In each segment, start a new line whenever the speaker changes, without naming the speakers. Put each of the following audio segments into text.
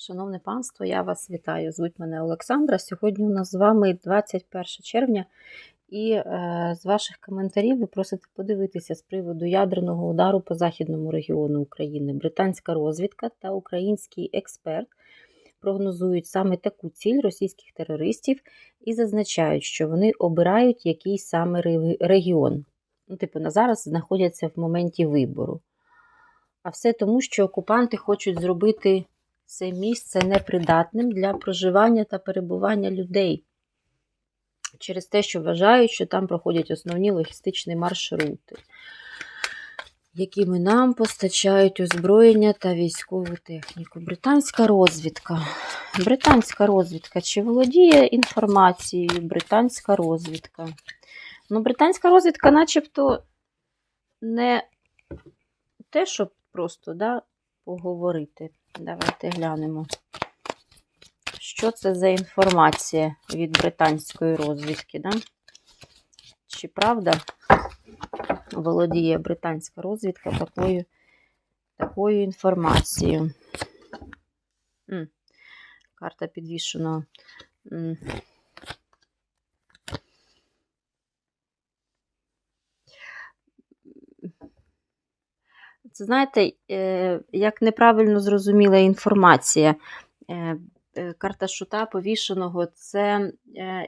Шановне панство, я вас вітаю. Звуть мене Олександра. Сьогодні у нас з вами 21 червня, і е, з ваших коментарів ви просите подивитися з приводу ядерного удару по західному регіону України. Британська розвідка та український експерт прогнозують саме таку ціль російських терористів і зазначають, що вони обирають який саме регіон. Ну, типу, на зараз знаходяться в моменті вибору. А все тому, що окупанти хочуть зробити це місце непридатним для проживання та перебування людей через те, що вважають, що там проходять основні логістичні маршрути, якими нам постачають озброєння та військову техніку. Британська розвідка. Британська розвідка. Чи володіє інформацією британська розвідка? Ну, британська розвідка, начебто, не те, щоб просто да, поговорити. Давайте глянемо. Що це за інформація від британської розвідки? Да? Чи правда володіє британська розвідка такою, такою інформацією? М, Карта підвішеного. М. Це знаєте, е, як неправильно зрозуміла інформація. Е, е, Карта шута повішеного це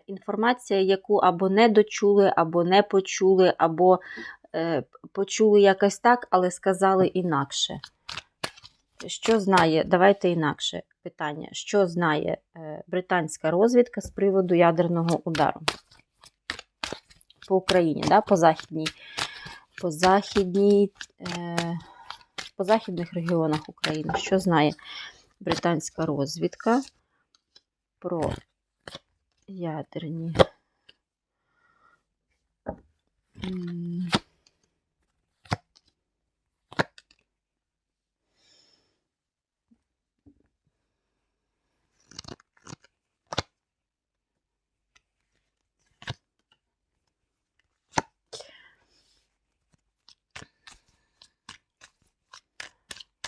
інформація, яку або не дочули, або не почули, або почули якось так, але сказали інакше. Що знає, давайте інакше питання. Що знає британська розвідка з приводу ядерного удару по Україні, да, по західній, по західній, е, по західних регіонах України? Що знає британська розвідка про ядерні?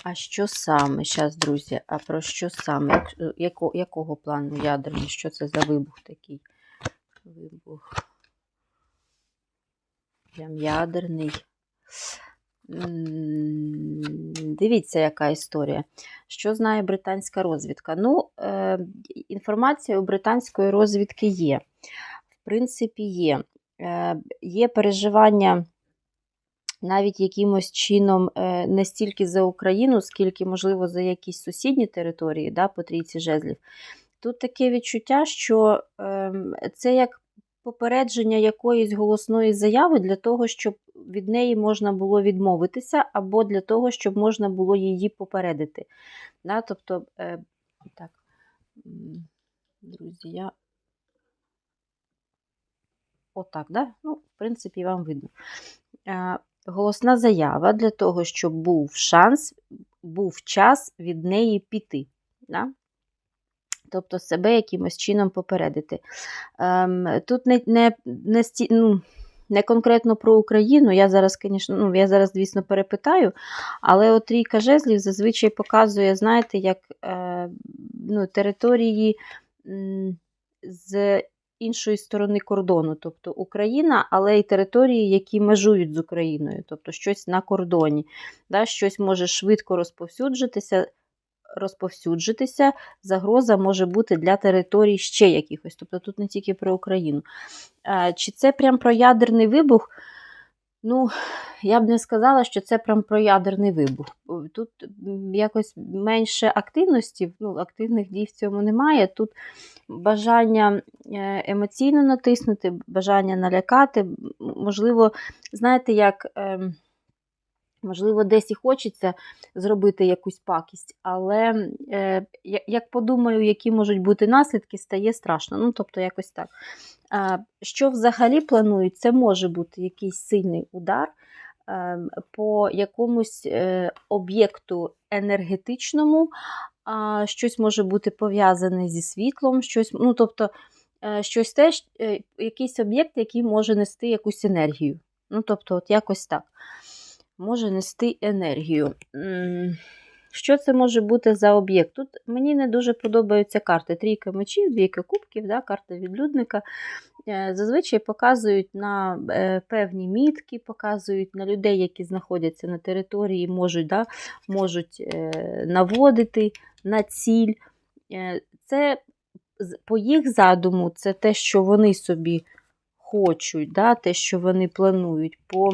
А що саме? Зараз, друзі, а про що саме? Е, Яко, якого плану ядерний? Що це за вибух такий? Вибух. Прям ядерний. Дивіться, яка історія. Що знає британська розвідка? Ну, е, інформація у британської розвідки є. В принципі, є. Е, є переживання навіть якимось чином е, не стільки за Україну, скільки, можливо, за якісь сусідні території да, по трійці жезлів. Тут таке відчуття, що ем, це як попередження якоїсь голосної заяви для того, щоб від неї можна було відмовитися, або для того, щоб можна було її попередити. Да? Тобто, е, так, друзі, я. Отак, да? Ну, в принципі, вам видно. Голосна заява для того, щоб був шанс, був час від неї піти. Да? Тобто себе якимось чином попередити. Ем, тут не, не, не, ну, не конкретно про Україну, я зараз, звісно, ну, я зараз, звісно, перепитаю, але от трійка жезлів зазвичай показує, знаєте, як е, ну, території з іншої сторони кордону, тобто Україна, але й території, які межують з Україною, тобто щось на кордоні, да, щось може швидко розповсюджитися, розповсюджитися, загроза може бути для територій ще якихось, тобто тут не тільки про Україну. Е, Чи це прям про ядерний вибух? Ну, я б не сказала, що це прям про ядерний вибух. Тут якось менше активності, ну, активних дій в цьому немає. Тут бажання е, емоційно натиснути, бажання налякати. Можливо, знаєте, як. ем, Можливо, десь і хочеться зробити якусь пакість, але е, як подумаю, які можуть бути наслідки, стає страшно. Ну, тобто, якось так. Що взагалі планують, це може бути якийсь сильний удар е, по якомусь е, об'єкту енергетичному, щось може бути пов'язане зі світлом, щось, ну, тобто, е, щось теж, е, якийсь об'єкт, який може нести якусь енергію. Ну, тобто, от якось так може нести енергію. Що це може бути за об'єкт? Тут мені не дуже подобаються карти. Трійка мечів, двійка кубків, да, карта відлюдника. Е, Зазвичай показують на е, певні мітки, показують на людей, які знаходяться на території, можуть, да, можуть е, наводити на ціль. Це по їх задуму, це те, що вони собі хочуть, да, те, що вони планують. По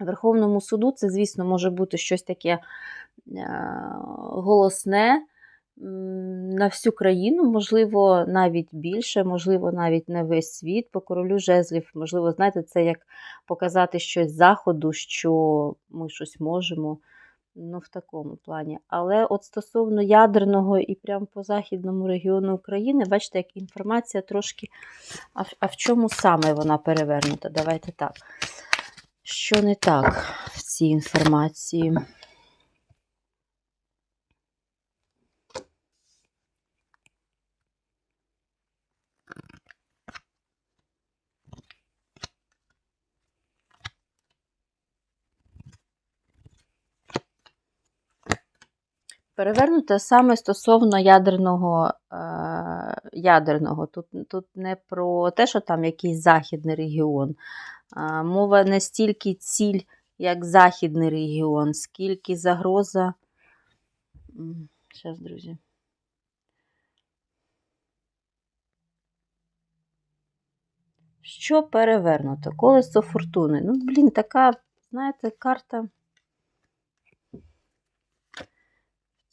Верховному суду це, звісно, може бути щось таке голосне на всю країну, можливо, навіть більше, можливо, навіть на весь світ. По королю жезлів, можливо, знаєте, це як показати щось заходу, що ми щось можемо. Ну, в такому плані. Але от стосовно ядерного і прямо по західному регіону України, бачите, як інформація трошки. А, в- а в чому саме вона перевернута? Давайте так. Що не так в цій інформації? Перевернута саме стосовно ядерного, е, ядерного. Тут, тут не про те, що там якийсь західний регіон. А, мова не стільки ціль, як західний регіон, скільки загроза. Зараз, друзі. Що перевернуто? Колесо фортуни. Ну, блін, така, знаєте, карта.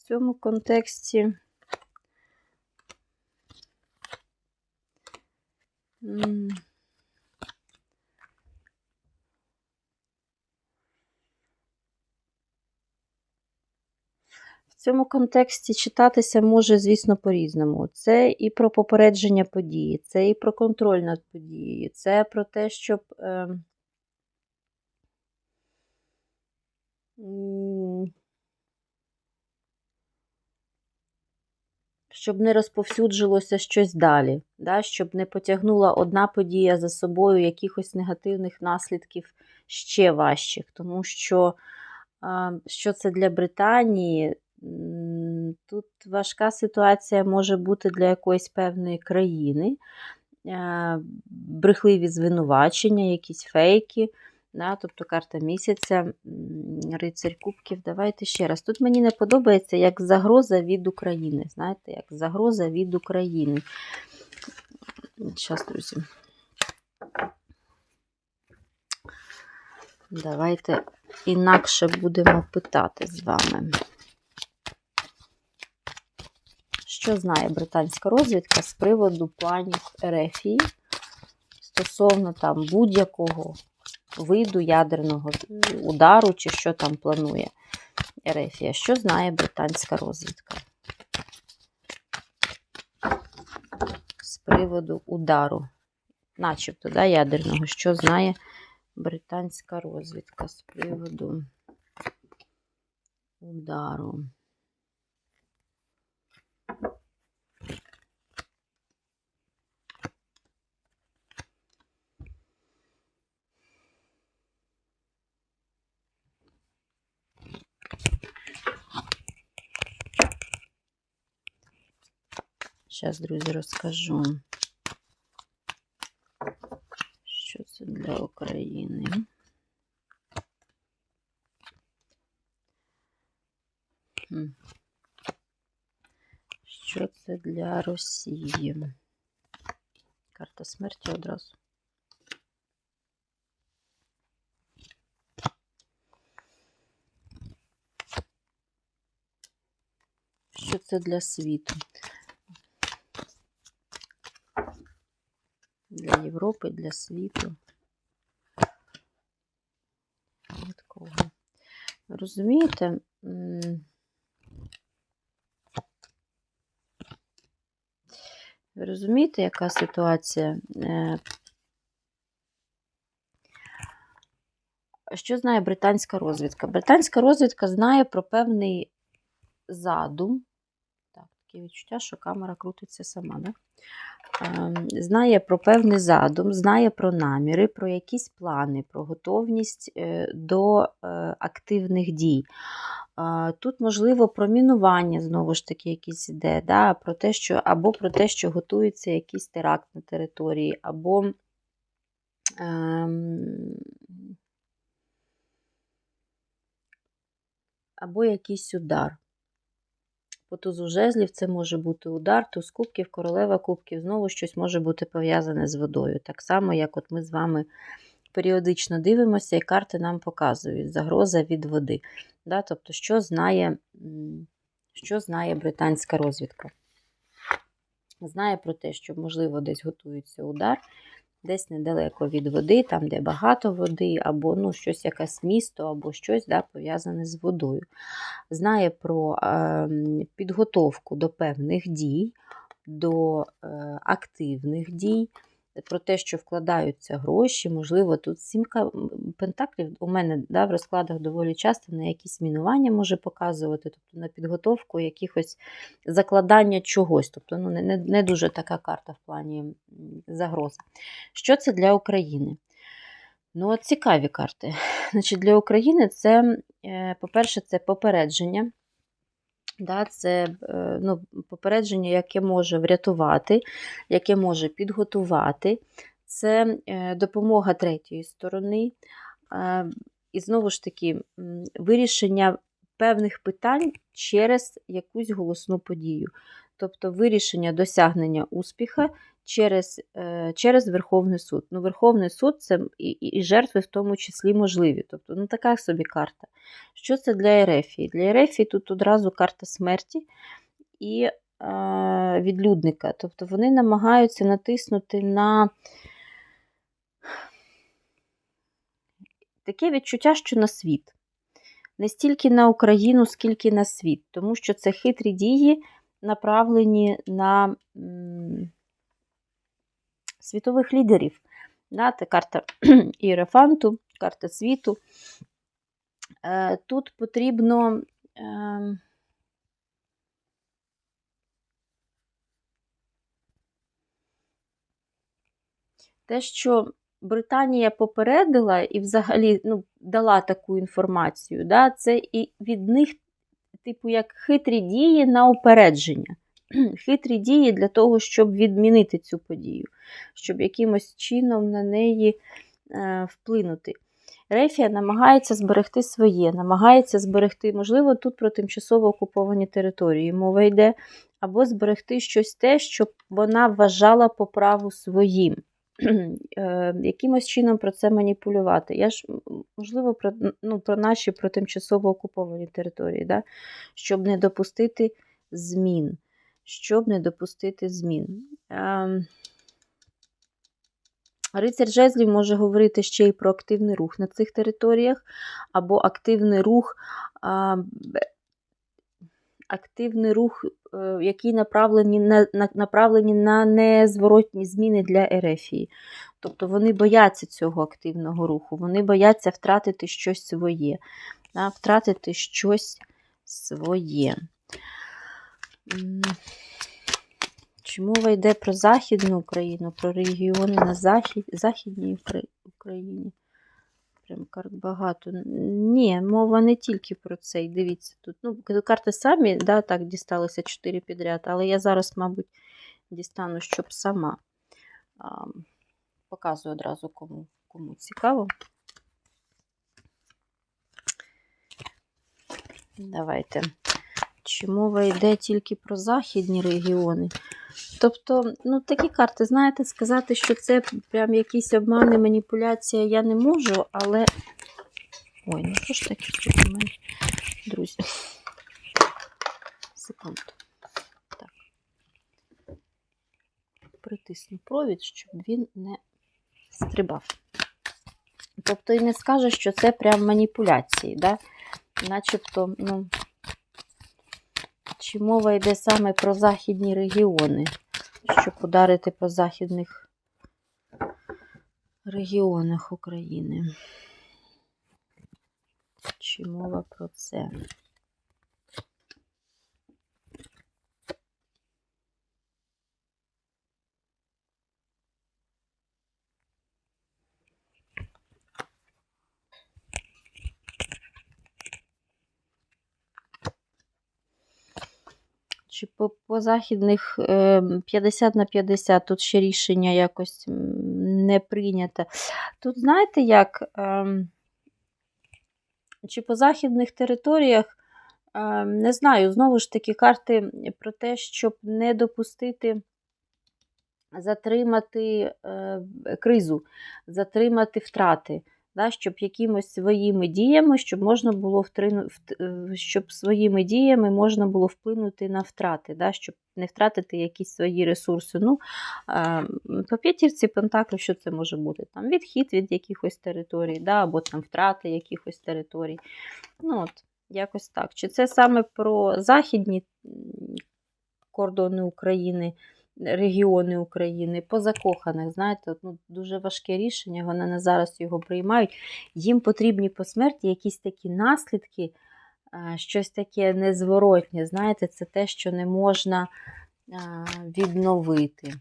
В цьому контексті. В цьому контексті читатися може, звісно, по-різному. Це і про попередження події, це і про контроль над подією, це про те, щоб. Е, м, щоб не розповсюджилося щось далі, да? щоб не потягнула одна подія за собою якихось негативних наслідків ще важчих. Тому що, що це для Британії, тут важка ситуація може бути для якоїсь певної країни, брехливі звинувачення, якісь фейки. Да, тобто карта місяця, рицарь кубків. Давайте ще раз. Тут мені не подобається як загроза від України. Знаєте, як загроза від України. Зараз, друзі. Давайте інакше будемо питати з вами. Що знає британська розвідка з приводу планів Ерефії стосовно там будь-якого виду ядерного удару, чи що там планує Ерефія? Що знає британська розвідка? З приводу удару, начебто, да, ядерного, що знає британська розвідка з приводу удару? Зараз, друзі, розкажу, що це для України. Що це для Росії? Карта смерті одразу. Що це для світу? Для Європи, для світу. Розумієте? Ви розумієте, яка ситуація? Е, Що знає британська розвідка? Британська розвідка знає про певний задум. Так, таке відчуття, що камера крутиться сама, да? Ем, знає про певний задум, знає про наміри, про якісь плани, про готовність е, до е, активних дій. Тут, можливо, про мінування, знову ж таки, якісь іде, да, про те, що, або про те, що готується якийсь теракт на території, або ем, або якийсь удар. По тузу жезлів це може бути удар, туз кубків, королева кубків, знову щось може бути пов'язане з водою. Так само, як от ми з вами періодично дивимося, і карти нам показують загроза від води. Да? Тобто, що знає, що знає британська розвідка? Знає про те, що, можливо, десь готується удар, десь недалеко від води, там, де багато води, або ну, щось якесь місто, або щось да, пов'язане з водою. Знає про е, підготовку до певних дій, до е, активних дій, про те, що вкладаються гроші, можливо, тут сімка пентаклів у мене да, в розкладах доволі часто на якісь мінування може показувати, тобто на підготовку якихось закладання чогось. Тобто ну, не, не, дуже така карта в плані м, загрози. Що це для України? Ну, цікаві карти. Значить, Для України це, е, по-перше, це попередження. Да, це е, ну, попередження, яке може врятувати, яке може підготувати. Це е, допомога третьої сторони. Е, І знову ж таки, вирішення певних питань через якусь голосну подію. Тобто вирішення досягнення успіха через, е, через Верховний суд. Ну, Верховний суд це і, і, жертви в тому числі можливі. Тобто, ну така собі карта. Що це для Ерефії? Для Ерефії тут одразу карта смерті і е, відлюдника. Тобто вони намагаються натиснути на таке відчуття, що на світ. Не стільки на Україну, скільки на світ, тому що це хитрі дії, направлені на світових лідерів. Це карта Іерофанту, карта світу. Е, Тут потрібно. Е, те, що Британія попередила і взагалі ну, дала таку інформацію, да, це і від них, типу, як хитрі дії на упередження. Хитрі дії для того, щоб відмінити цю подію, щоб якимось чином на неї е, вплинути. Рефія намагається зберегти своє, намагається зберегти, можливо, тут про тимчасово окуповані території мова йде, або зберегти щось те, що вона вважала по праву своїм. Е, якимось чином про це маніпулювати. Я ж, можливо, про ну, про наші про тимчасово окуповані території, да? щоб не допустити змін. Щоб не допустити змін. Ем... Рицар жезлів може говорити ще й про активний рух на цих територіях, або активний рух, а, активний рух, е, який направлені на, на, направлені на незворотні зміни для Ерефії. Тобто вони бояться цього активного руху, вони бояться втратити щось своє, втратити щось своє. Чи мова йде про Західну Україну, про регіони на Захід, Західній Україні? Прям карт багато. Ні, мова не тільки про це. Дивіться, тут ну, карти самі да, так дісталися 4 підряд, але я зараз, мабуть, дістану, щоб сама а, показую одразу, кому, кому цікаво. Давайте. Чи мова йде тільки про західні регіони? Тобто, ну, такі карти, знаєте, сказати, що це прям якісь обмани, маніпуляція, я не можу, але. Ой, ну що ж таке тут у мене, друзі? Секунду. Так. Притисну провід, щоб він не стрибав. Тобто і не скаже, що це прям маніпуляції, да? начебто, ну. Чи мова йде саме про західні регіони, щоб ударити по західних регіонах України? Чи мова про це? Чи по, по західних е, 50 на 50 тут ще рішення якось не прийнято. Тут знаєте як? Е, чи по західних територіях, е, не знаю, знову ж таки, карти про те, щоб не допустити затримати е, кризу, затримати втрати, да, щоб якимось своїми діями, щоб можна було втрину, вт- е, щоб своїми діями можна було вплинути на втрати, да, щоб не втратити якісь свої ресурси. Ну, по п'ятірці Пентаклів, що це може бути? Там відхід від якихось територій, да, або там втрати якихось територій. Ну, от, якось так. Чи це саме про західні кордони України? Регіони України, по закоханих, знаєте, ну, дуже важке рішення, вони не зараз його приймають. Їм потрібні по смерті якісь такі наслідки, щось таке незворотнє. Знаєте, це те, що не можна відновити.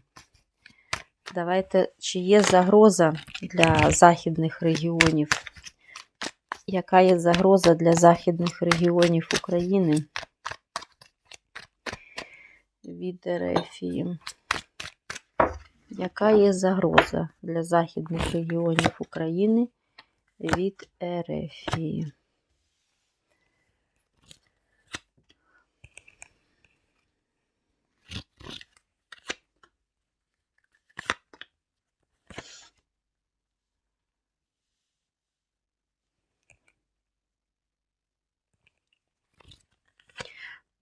Давайте, чи є загроза для західних регіонів? Яка є загроза для західних регіонів України? Від Ерефії. Яка є загроза для західних регіонів України від Ерефії?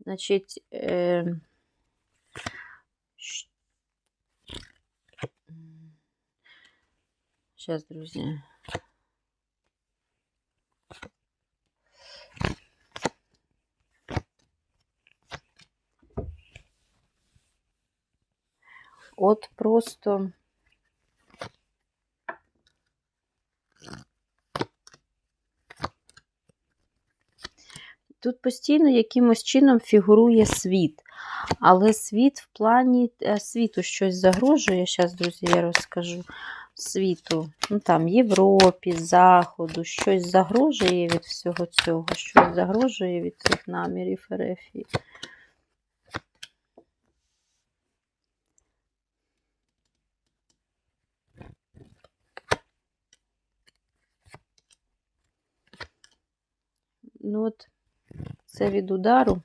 Значить, е, Сейчас, друзі. От просто тут постійно якимось чином фігурує світ. Але світ в плані е, світу щось загрожує. Зараз, друзі, я розкажу світу. Ну, там Європі, Заходу, щось загрожує від всього цього, щось загрожує від цих намірів РФ. Ну от, це від удару.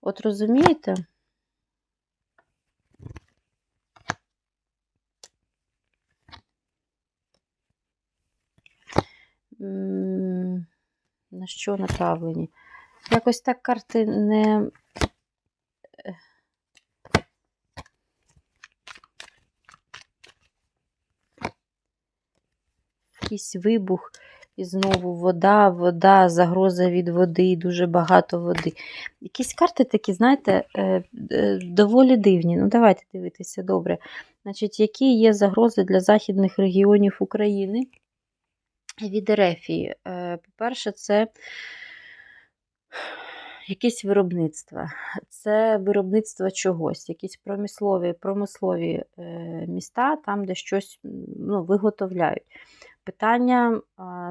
От розумієте? На що направлені? Якось так карти не. Якийсь вибух, і знову вода, вода, загроза від води, дуже багато води. Якісь карти такі, знаєте, е, е, доволі дивні. Ну, давайте дивитися добре. Значить, які є загрози для західних регіонів України від Ерефії? Е, По-перше, це якісь виробництво. Це виробництво чогось, якісь промислові промислові е, міста, там, де щось ну, виготовляють. Питання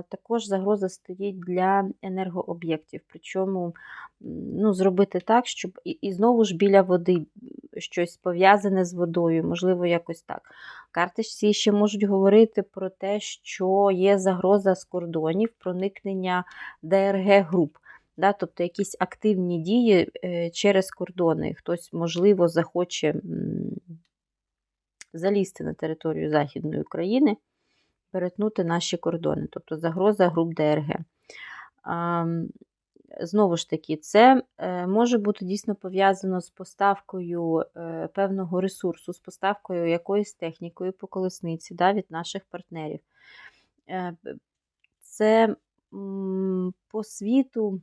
також загроза стоїть для енергооб'єктів. Причому ну, зробити так, щоб і, і знову ж біля води щось пов'язане з водою, можливо, якось так. Карти ще можуть говорити про те, що є загроза з кордонів проникнення ДРГ груп. Да, тобто якісь активні дії е, через кордони. Хтось, можливо, захоче залізти на територію Західної України, перетнути наші кордони, тобто загроза груп ДРГ. Знову ж таки, це е, може бути дійсно пов'язано з поставкою е, певного ресурсу, з поставкою якоїсь технікою по колесниці да, від наших партнерів. Е, Це по світу.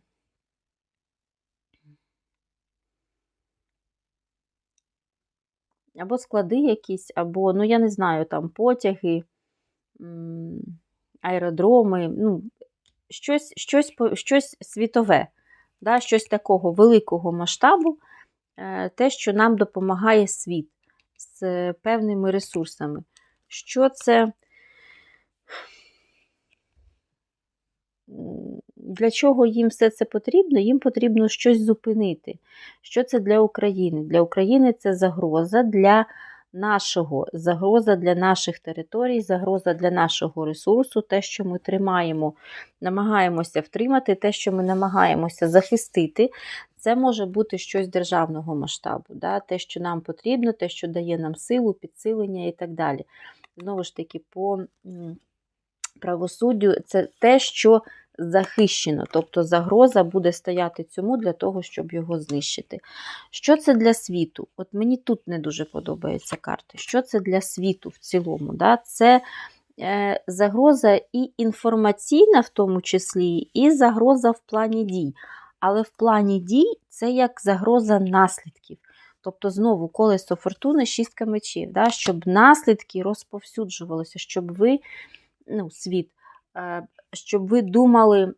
Або склади якісь, або, ну, я не знаю, там потяги, аеродроми, ну, щось, щось, щось світове, да, щось такого великого масштабу, е, те, що нам допомагає світ з певними ресурсами. Що це? Для чого їм все це потрібно? Їм потрібно щось зупинити. Що це для України? Для України це загроза для нашого, загроза для наших територій, загроза для нашого ресурсу, те, що ми тримаємо, намагаємося втримати, те, що ми намагаємося захистити. Це може бути щось державного масштабу, да? те, що нам потрібно, те, що дає нам силу, підсилення і так далі. Знову ж таки, по правосуддю це те, що захищено, тобто загроза буде стояти цьому для того, щоб його знищити. Що це для світу? От мені тут не дуже подобаються карти. Що це для світу в цілому? Да? Це е, загроза і інформаційна, в тому числі, і загроза в плані дій. Але в плані дій це як загроза наслідків. Тобто, знову колесо фортуни, шістка мечів, да? щоб наслідки розповсюджувалися, щоб ви, ну, світ, е, щоб ви думали,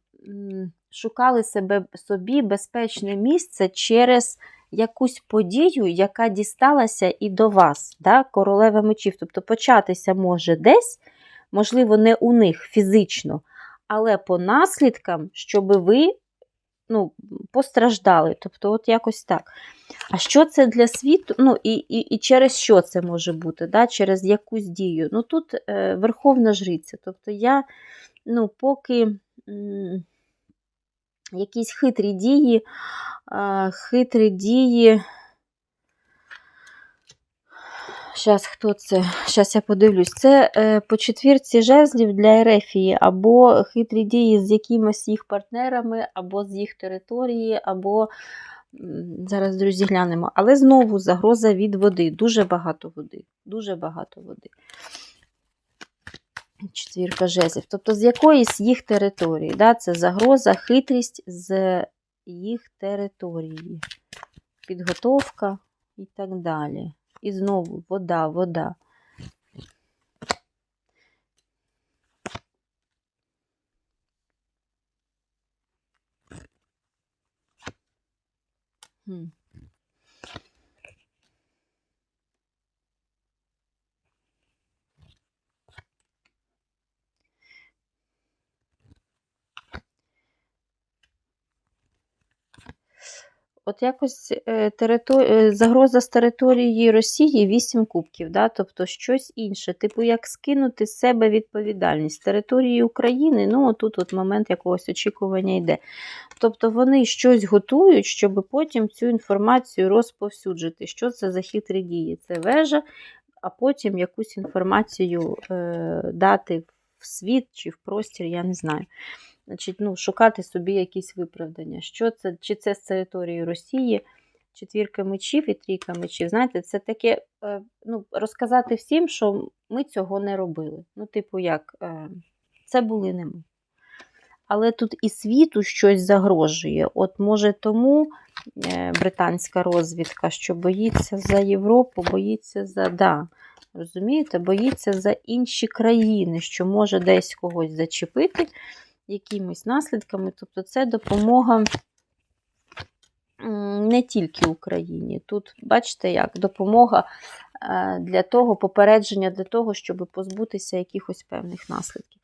шукали себе собі безпечне місце через якусь подію, яка дісталася і до вас, да? королева мечів. Тобто початися може десь, можливо, не у них фізично, але по наслідкам, щоб ви ну, постраждали. Тобто, от якось так. А що це для світу? Ну, І і, і через що це може бути? Да? Через якусь дію. Ну, Тут е, Верховна Жриця. Тобто я, ну, поки якісь хитрі дії, хитрі дії. Зараз хто це? Зараз я подивлюсь. Це е, по четвірці жезлів для Ерефії, або хитрі дії з якимось їх партнерами, або з їх території, або зараз, друзі, глянемо. Але знову загроза від води. Дуже багато води. Дуже багато води. Четвірка жезлів. Тобто з якоїсь їх території. Да? Це загроза, хитрість з їх території. Підготовка і так далі. І знову вода, вода. Хм. От якось е, територ... Е, загроза з території Росії 8 кубків, да? тобто щось інше. Типу, як скинути з себе відповідальність. З території України, ну тут от момент якогось очікування йде. Тобто вони щось готують, щоб потім цю інформацію розповсюджити. Що це за хитрі дії? Це вежа, а потім якусь інформацію е, дати в світ чи в простір, я не знаю значить, ну, шукати собі якісь виправдання. Що це, Чи це з території Росії, четвірка мечів і трійка мечів. Знаєте, це таке е, ну, розказати всім, що ми цього не робили. Ну, типу, як, е, це були не ми. Але тут і світу щось загрожує. От, може, тому е, британська розвідка, що боїться за Європу, боїться за. Да, Розумієте, боїться за інші країни, що може десь когось зачепити якимись наслідками. Тобто це допомога не тільки Україні. Тут, бачите, як допомога е, для того, попередження для того, щоб позбутися якихось певних наслідків.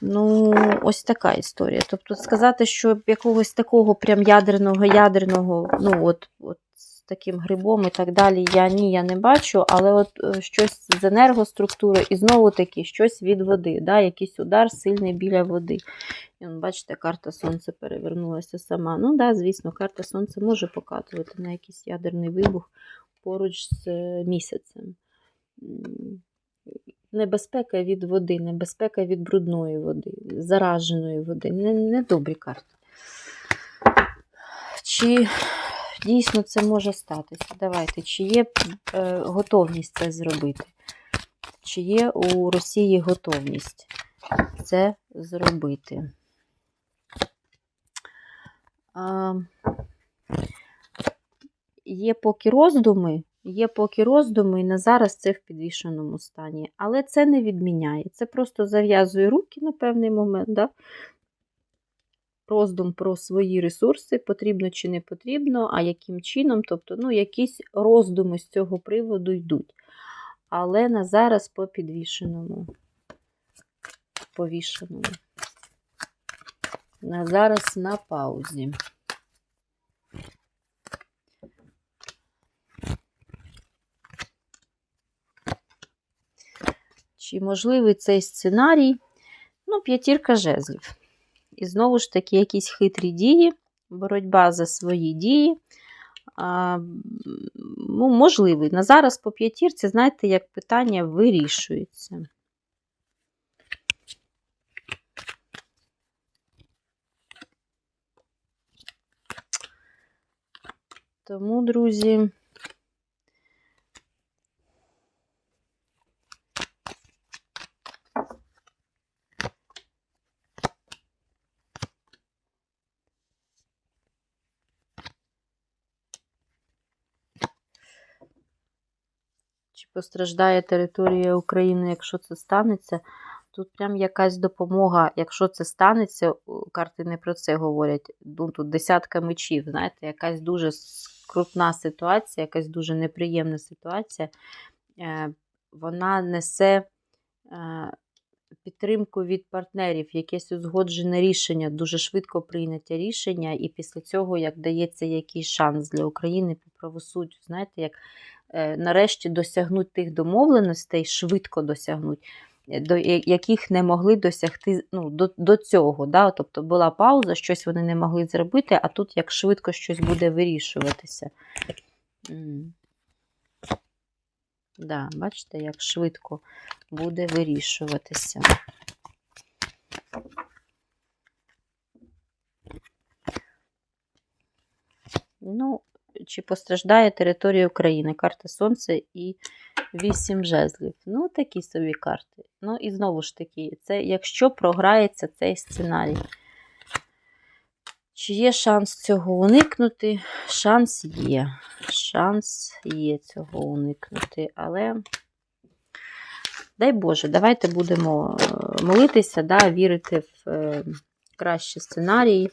Ну, ось така історія. Тобто, сказати, що якогось такого прям ядерного, ядерного, ну, от, от таким грибом і так далі, я ні, я не бачу, але от е, щось з енергоструктури і знову таки щось від води, да, якийсь удар сильний біля води. І, Бачите, карта Сонця перевернулася сама. Ну, да, звісно, карта Сонця може показувати на якийсь ядерний вибух поруч з е, місяцем. Небезпека від води, небезпека від брудної води, зараженої води. Не, не карти. Чи дійсно це може статися. Давайте, чи є е, готовність це зробити? Чи є у Росії готовність це зробити? А, Є поки роздуми, є поки роздуми, і на зараз це в підвішеному стані. Але це не відміняє. Це просто зав'язує руки на певний момент. Да? Роздум про свої ресурси, потрібно чи не потрібно, а яким чином, тобто, ну, якісь роздуми з цього приводу йдуть. Але на зараз по підвішеному, повішеному. А зараз на паузі. Чи можливий цей сценарій? Ну, п'ятірка жезлів. І знову ж таки, якісь хитрі дії, боротьба за свої дії. А, ну, можливий. На зараз по п'ятірці, знаєте, як питання вирішується. Тому, друзі, постраждає територія України, якщо це станеться. Тут прям якась допомога, якщо це станеться, карти не про це говорять. Ну, Тут десятка мечів, знаєте, якась дуже скрутна ситуація, якась дуже неприємна ситуація. Е, Вона несе е, підтримку від партнерів, якесь узгоджене рішення, дуже швидко прийняття рішення, і після цього, як дається якийсь шанс для України по правосуддю, знаєте, як нарешті досягнуть тих домовленостей, швидко досягнуть до яких не могли досягти ну, до до цього. Да? Тобто була пауза, щось вони не могли зробити, а тут як швидко щось буде вирішуватися. Да, Бачите, як швидко буде вирішуватися. Ну, чи постраждає територія України? Карта Сонця і вісім жезлів. Ну, такі собі карти. Ну, і знову ж таки, це якщо програється цей сценарій. Чи є шанс цього уникнути? Шанс є. Шанс є цього уникнути, але. Дай Боже, давайте будемо е, молитися, да, вірити в е, кращі сценарії.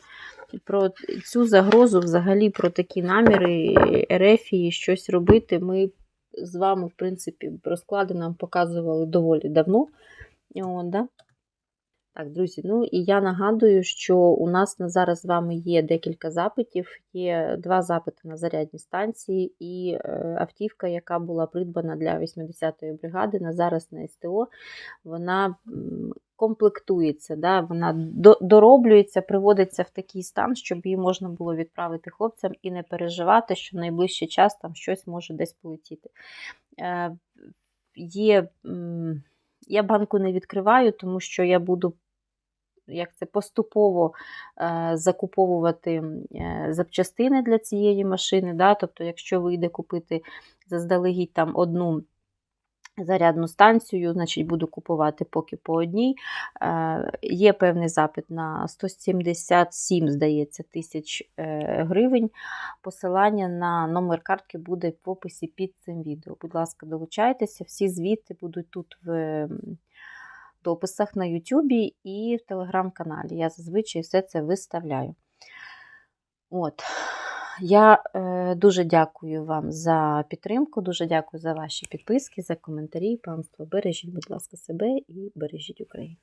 Про цю загрозу, взагалі, про такі наміри Ерефії, щось робити. Ми з вами, в принципі, розклади нам показували доволі давно. О, да? Так, друзі, ну і я нагадую, що у нас на зараз з вами є декілька запитів. Є два запити на зарядні станції і е, автівка, яка була придбана для 80-ї бригади, на зараз на СТО. Вона комплектується, да, вона дороблюється, приводиться в такий стан, щоб її можна було відправити хлопцям і не переживати, що в найближчий час там щось може десь полетіти. Е, Є, Я банку не відкриваю, тому що я буду як це поступово е, закуповувати е, запчастини для цієї машини. Да? Тобто, якщо вийде купити заздалегідь там одну зарядну станцію, значить буду купувати поки по одній. Е, Є певний запит на 177, здається, тисяч е, гривень. Посилання на номер картки буде в описі під цим відео. Будь ласка, долучайтеся, всі звіти будуть тут в дописах на Ютубі і в телеграм-каналі. Я зазвичай все це виставляю. От. Я е, дуже дякую вам за підтримку, дуже дякую за ваші підписки, за коментарі. Панство, бережіть, будь ласка, себе і бережіть Україну.